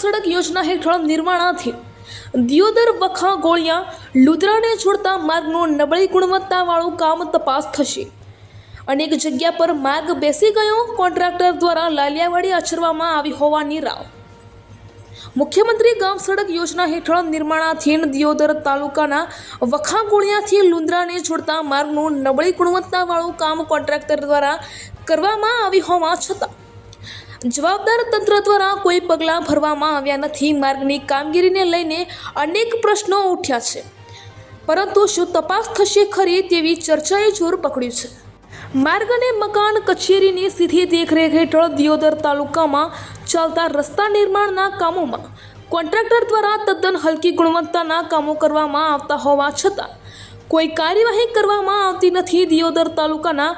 સડક યોજના હેઠળ નિર્માણાથી દિયોદર વખા ગોળિયા લુદ્રાને જોડતા માર્ગનું નબળી ગુણવત્તાવાળું કામ તપાસ થશે. અનેક જગ્યા પર માર્ગ બેસી ગયો કોન્ટ્રાક્ટર દ્વારા લાલિયાવાડી આચરવામાં આવી હોવાની રાવ. મુખ્યમંત્રી ગામ સડક યોજના હેઠળ નિર્માણાધીન દિયોદર તાલુકાના વખાગોળિયાથી લુંદ્રાને જોડતા માર્ગનું નબળી ગુણવત્તાવાળું કામ કોન્ટ્રાક્ટર દ્વારા કરવામાં આવી હોવા છતાં જવાબદાર તંત્ર દ્વારા કોઈ પગલાં ભરવામાં આવ્યા નથી. માર્ગની કામગીરીને લઈને અનેક પ્રશ્નો ઉઠ્યા છે. પરંતુ શું તપાસ થશે ખરી તેવી ચર્ચાએ જોર પકડ્યું છે. માર્ગ અને મકાન કચેરીની સીધી દેખરેખ હેઠળ દિયોદર તાલુકામાં ચાલતા રસ્તા નિર્માણના કામોમાં કોન્ટ્રાક્ટર દ્વારા તદ્દન હલકી ગુણવત્તાના કામો કરવામાં આવતા હોવા છતાં કોઈ કાર્યવાહી કરવામાં આવતી નથી. દિયોદર તાલુકાના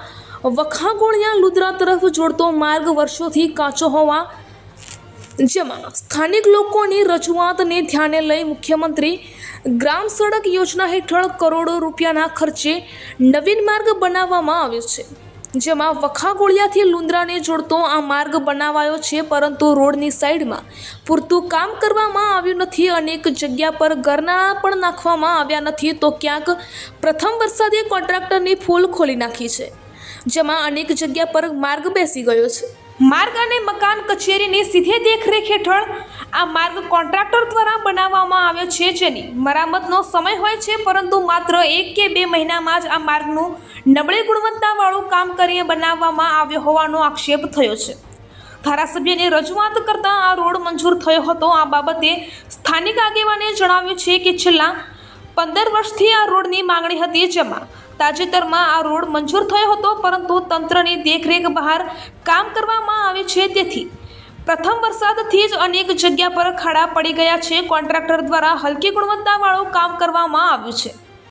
વખાગોળિયા લુદ્રા તરફ જોડતો માર્ગ વર્ષોથી કાચો હોવા જેમાં સ્થાનિક લોકોની રજૂઆતને ધ્યાને લઈ મુખ્યમંત્રી ગ્રામ સડક યોજના હેઠળ કરોડો રૂપિયાના ખર્ચે નવીન માર્ગ બનાવવામાં આવ્યો છે. જેમાં વખાગોળિયાથી લુંદ્રાને જોડતો આ માર્ગ બનાવાયો છે, પરંતુ રોડની સાઈડમાં પૂરતું કામ કરવામાં આવ્યું નથી. અનેક જગ્યા પર ગરનાળા પણ નાખવામાં આવ્યા નથી. તો ક્યાંક પ્રથમ વરસાદે કોન્ટ્રાક્ટરની ફૂલ ખોલી નાખી છે. જેમાં અનેક જગ્યા પર માર્ગ બેસી ગયો છે. માર્ગ અને મકાન કચેરીની સીધે દેખરેખ હેઠળ આ માર્ગ કોન્ટ્રાક્ટર દ્વારા બનાવવામાં આવ્યો છે જેની મરામતનો સમય હોય છે, પરંતુ માત્ર એક કે બે મહિનામાં જ આ માર્ગનું નબળી ગુણવત્તાવાળું કામ કરીને બનાવવામાં આવ્યો હોવાનો આક્ષેપ થયો છે. ધારાસભ્યને રજૂઆત કરતાં આ રોડ મંજૂર થયો હતો. આ બાબતે સ્થાનિક આગેવાને જણાવ્યું છે કે છેલ્લા પંદર વર્ષથી આ રોડની માંગણી હતી, જેમાં તાજેતરમાં આ રોડ મંજૂર થયો હતો, પરંતુ તંત્રની દેખરેખ બહાર કામ કરવામાં આવે છે તેથી. પ્રથમ વરસાદથી જ અનેક જગ્યા પર ખાડા પડી ગયા છે. કોન્ટ્રાક્ટર દ્વારા હલકી ગુણવત્તાવાળું કામ કરવામાં આવ્યું છે.